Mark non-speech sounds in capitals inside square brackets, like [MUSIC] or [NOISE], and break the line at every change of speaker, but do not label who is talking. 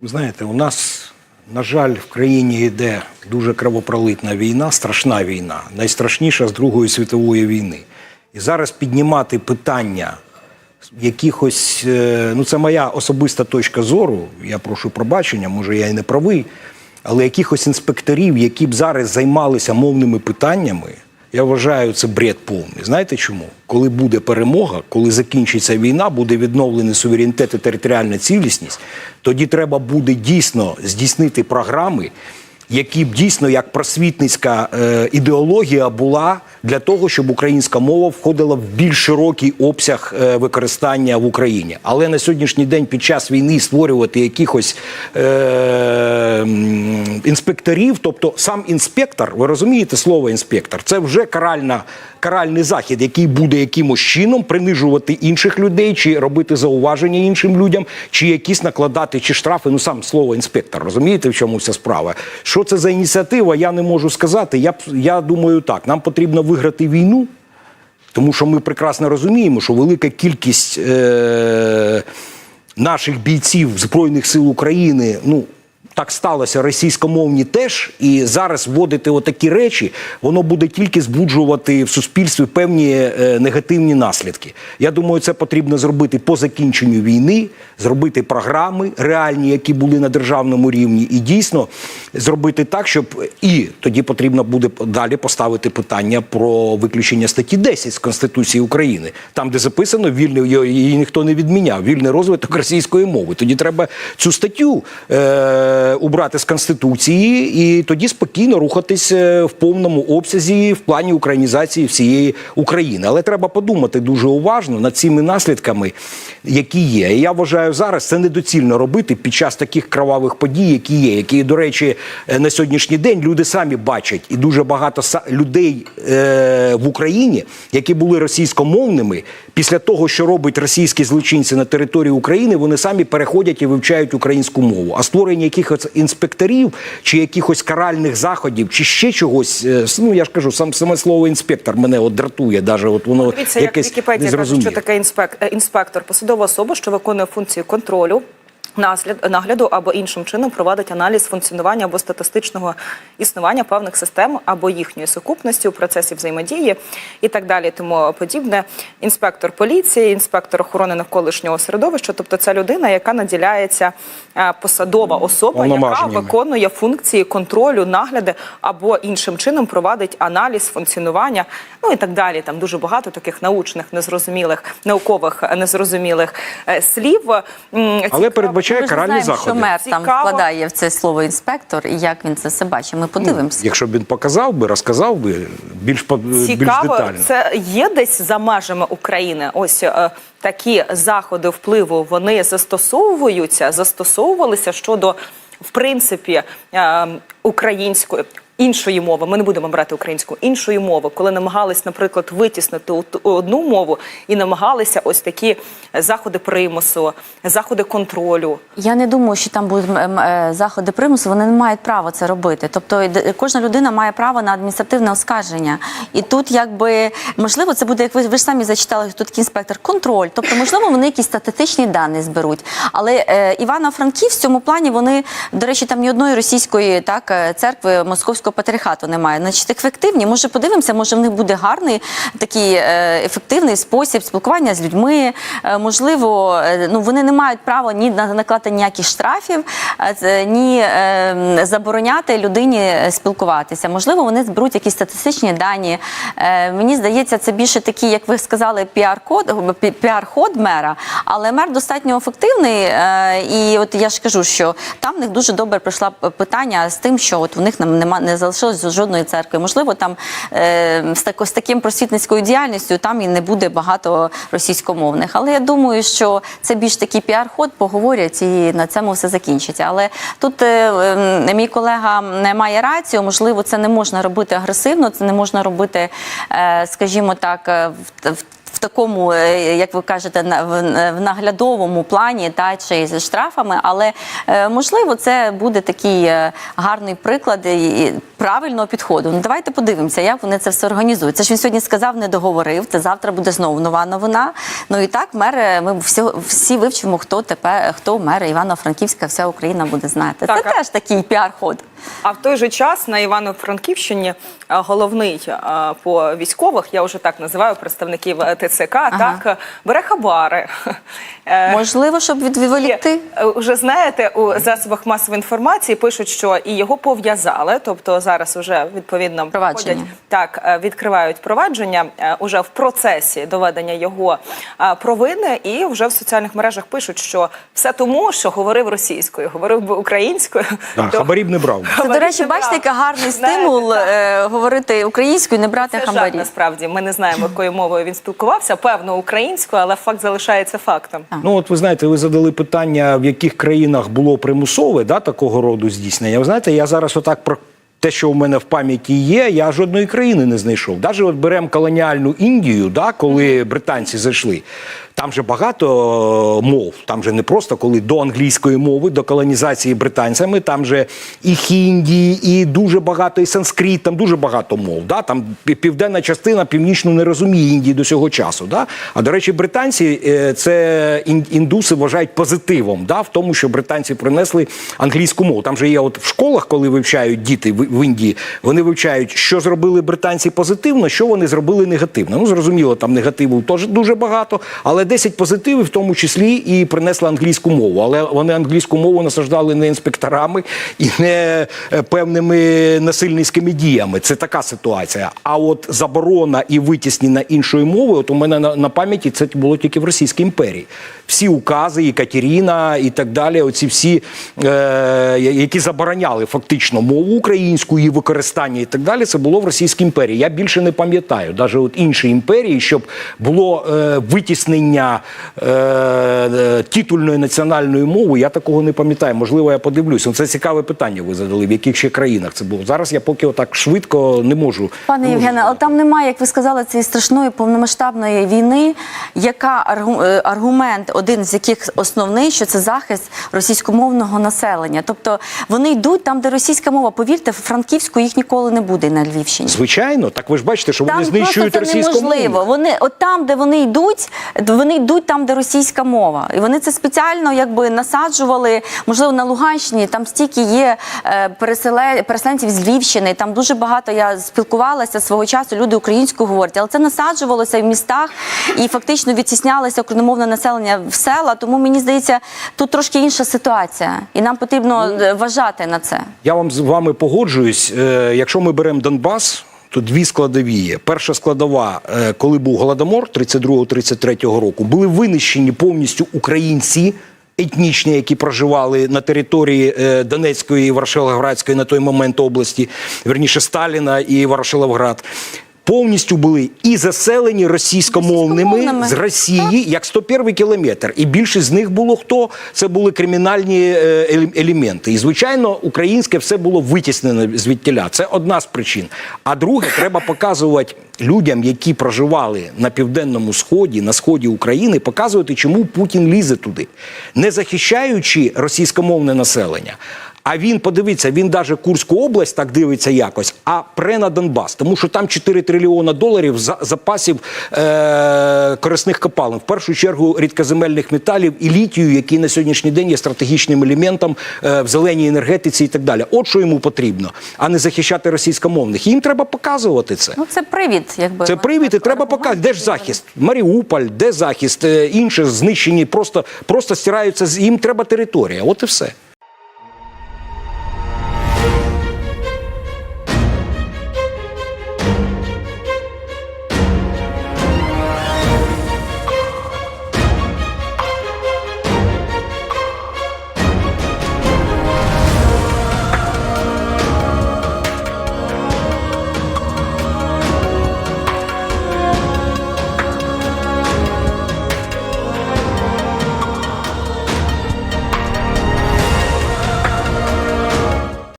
Ви знаєте, у нас, на жаль, в країні йде дуже кровопролитна війна, страшна війна, найстрашніша з Другої світової війни. І зараз піднімати питання якихось, е, ну це моя особиста точка зору, я прошу пробачення, може я і не правий, але якихось інспекторів, які б зараз займалися мовними питаннями, я вважаю, це бред повний. Знаєте чому? Коли буде перемога, коли закінчиться війна, буде відновлений суверенітет і територіальна цілісність, тоді треба буде дійсно здійснити програми, які б дійсно як просвітницька е, ідеологія була для того, щоб українська мова входила в більш широкий обсяг е, використання в Україні. Але на сьогоднішній день під час війни створювати якихось е, інспекторів, тобто сам інспектор, ви розумієте слово інспектор, це вже каральна. Каральний захід, який буде якимось чином принижувати інших людей, чи робити зауваження іншим людям, чи якісь накладати чи штрафи. Ну сам слово інспектор, розумієте, в чому вся справа? Що це за ініціатива? Я не можу сказати. Я я думаю, так нам потрібно виграти війну, тому що ми прекрасно розуміємо, що велика кількість е- наших бійців Збройних сил України, ну. Так сталося російськомовні теж, і зараз вводити отакі речі, воно буде тільки збуджувати в суспільстві певні е, негативні наслідки. Я думаю, це потрібно зробити по закінченню війни, зробити програми реальні, які були на державному рівні, і дійсно зробити так, щоб і тоді потрібно буде далі поставити питання про виключення статті 10 з Конституції України, там, де записано вільний її ніхто не відміняв, вільний розвиток російської мови. Тоді треба цю статтю е, убрати з Конституції і тоді спокійно рухатись е, в повному обсязі в плані українізації всієї України. Але треба подумати дуже уважно над цими наслідками, які є. Я вважаю, зараз це недоцільно робити під час таких кровавих подій, які є, які, до речі, е, на сьогоднішній день люди самі бачать, і дуже багато людей е, в Україні, які були російськомовними, після того, що роблять російські злочинці на території України, вони самі переходять і вивчають українську мову. А створення якихось інспекторів чи якихось каральних заходів, чи ще чогось, е, ну я ж кажу, сам саме слово інспектор мене от дратує, даже от воно
Дивіться,
якесь
як Вікіпедія
каже,
що таке інспек... е, інспектор, посадова особа, що виконує функції контролю. Наслід нагляду або іншим чином проводить аналіз функціонування або статистичного існування певних систем або їхньої сукупності у процесі взаємодії і так далі, тому подібне. Інспектор поліції, інспектор охорони навколишнього середовища, тобто це людина, яка наділяється е, посадова особа, яка виконує функції контролю, нагляду або іншим чином проводить аналіз функціонування, ну і так далі. Там дуже багато таких научних, незрозумілих, наукових незрозумілих е, слів.
Але
цікаво.
Передбачає
Ми
каральні
знаємо,
заходи.
що мер там
Цікаво.
вкладає в це слово інспектор і як він це все бачить. Ми подивимося.
Якщо б він показав би, розказав би більш по- більш
Цікаво,
детально.
це є десь за межами України. Ось е, такі заходи впливу вони застосовуються, застосовувалися щодо в принципі е, української. Іншої мови, ми не будемо брати українську іншої мови, коли намагались, наприклад, витіснити одну мову і намагалися ось такі заходи примусу, заходи контролю.
Я не думаю, що там будуть е, заходи примусу. Вони не мають права це робити. Тобто кожна людина має право на адміністративне оскарження. І тут, якби можливо, це буде, як ви, ви ж самі зачитали, такий інспектор, контроль. Тобто, можливо, вони якісь статистичні дані зберуть. Але е, Івано-Франків в цьому плані вони, до речі, там ні одної російської так е, церкви московського патріархату немає. Значить, ефективні. Може, подивимося, може в них буде гарний такий е, ефективний спосіб спілкування з людьми. Е, можливо, е, ну вони не мають права ні на- накладати ніяких штрафів, ні е, забороняти людині спілкуватися. Можливо, вони зберуть якісь статистичні дані. Мені здається, це більше такий, як ви сказали, піар-ход мера. Але мер достатньо ефективний. е, і от я ж кажу, що там в них дуже добре пройшла питання з тим, що от у них нам нема не залишилось жодної церкви. Можливо, там е, з, тако, з таким просвітницькою діяльністю там і не буде багато російськомовних. Але я думаю, що це більш такий піар-ход, поговорять і на цьому все закінчиться. Але тут е, мій колега не має рацію. Можливо, це не можна робити агресивно, це не можна робити, скажімо так, в, в в такому, е, як ви кажете, в, наглядовому плані та чи з штрафами, але е, можливо це буде такий е, гарний приклад правильного підходу. Ну давайте подивимося, як вони це все організують. Це ж він сьогодні сказав, не договорив. Це завтра буде знову нова новина. Ну і так, мер, ми всі, всі вивчимо, хто тепер хто мер Івано-Франківська, вся Україна буде знати.
Так,
це
а-
теж такий піар-ход.
А в той же час на Івано-Франківщині головний по військових, я вже так називаю представників е, ТЦК, так е, бере хабари. Е, [LAUGHS]
Можливо, щоб відволікти.
Е, Уже знаєте, у засобах масової інформації пишуть, що і його пов'язали, тобто зараз вже відповідно
Провадження.
так, е, відкривають провадження е, уже в процесі доведення його е, провини, і вже в соціальних мережах пишуть, що все тому, що говорив російською, говорив би українською.
Да,
то-
хабарів не брав. [LAUGHS]
Це, до речі, бачите, який гарний
Знаєте,
стимул
так.
е, говорити українською, не брати
Це насправді. Ми не знаємо, якою мовою він спілкувався. Певно, українською, але факт залишається фактом.
Ну, от ви знаєте, ви задали питання, в яких країнах було примусове да, такого роду здійснення. Ви знаєте, я зараз отак про те, що у мене в пам'яті є, я жодної країни не знайшов. Навіть от беремо колоніальну Індію, да, коли британці зайшли. Там же багато е, мов. Там же не просто коли до англійської мови, до колонізації британцями, там же і хінді, і дуже багато, і санскрит, там дуже багато мов. Да? Там південна частина північну не розуміє Індії до цього часу. Да? А до речі, британці е, це індуси вважають позитивом, да? в тому, що британці принесли англійську мову. Там же є от в школах, коли вивчають діти в, Індії, вони вивчають, що зробили британці позитивно, що вони зробили негативно. Ну зрозуміло, там негативу теж дуже багато, але 10 позитивів, в тому числі і принесли англійську мову. Але вони англійську мову насаждали не інспекторами і не е, певними насильницькими діями. Це така ситуація. А от заборона і витіснення іншої мови, от у мене на, на пам'яті це було тільки в Російській імперії. Всі укази, і Катеріна, і так далі, оці всі, е, які забороняли фактично мову українську, її використання і так далі, це було в Російській імперії. Я більше не пам'ятаю, навіть от інші імперії, щоб було е, витіснення е, е, титульної національної мови, я такого не пам'ятаю. Можливо, я подивлюся. Ну, Це цікаве питання. Ви задали, в яких ще країнах це було. Зараз я поки отак швидко не можу.
Пане
не можу
Євгене, але там немає, як ви сказали, цієї страшної повномасштабної війни. Яка е, аргумент, один з яких основний, що це захист російськомовного населення? Тобто вони йдуть там, де російська мова. Повірте, Франківську їх ніколи не буде на Львівщині.
Звичайно, так ви ж бачите, що вони
Там просто
знищують
це
російську
неможливо. Вони от там, де вони йдуть, вони йдуть там, де російська мова, і вони це спеціально якби насаджували. Можливо, на Луганщині там стільки є е, переселенців з Львівщини. Там дуже багато я спілкувалася свого часу. Люди українською говорять, але це насаджувалося в містах і фактично відтіснялося україномовне населення в села. Тому мені здається, тут трошки інша ситуація, і нам потрібно
Ну,
е, вважати на це.
Я вам з вами погоджуюсь. Е, якщо ми беремо Донбас, то дві складові є. Перша складова, е, коли був голодомор 32-33 року, були винищені повністю українці. Етнічні, які проживали на території е, Донецької і Ворошиловградської на той момент області, верніше Сталіна і Варшавоград, повністю були і заселені російськомовними з Росії, як 101 кілометр. І більшість з них було хто? Це були кримінальні е, елементи. І, звичайно, українське все було витіснено звідтіля. Це одна з причин. А друге, треба показувати людям, які проживали на південному сході, на сході України, показувати, чому Путін лізе туди, не захищаючи російськомовне населення. А він подивіться, він навіть Курську область так дивиться якось, а пре на Донбас, тому що там 4 трильйона доларів за запасів е- корисних копалин. В першу чергу рідкоземельних металів і літію, який на сьогоднішній день є стратегічним елементом е- в зеленій енергетиці і так далі. От що йому потрібно, а не захищати російськомовних. Їм треба показувати це.
Ну це привід, якби
Це привід, і треба показати, де ж захист? Маріуполь, де захист, Е, інше знищені, просто, просто стираються їм треба територія. От і все.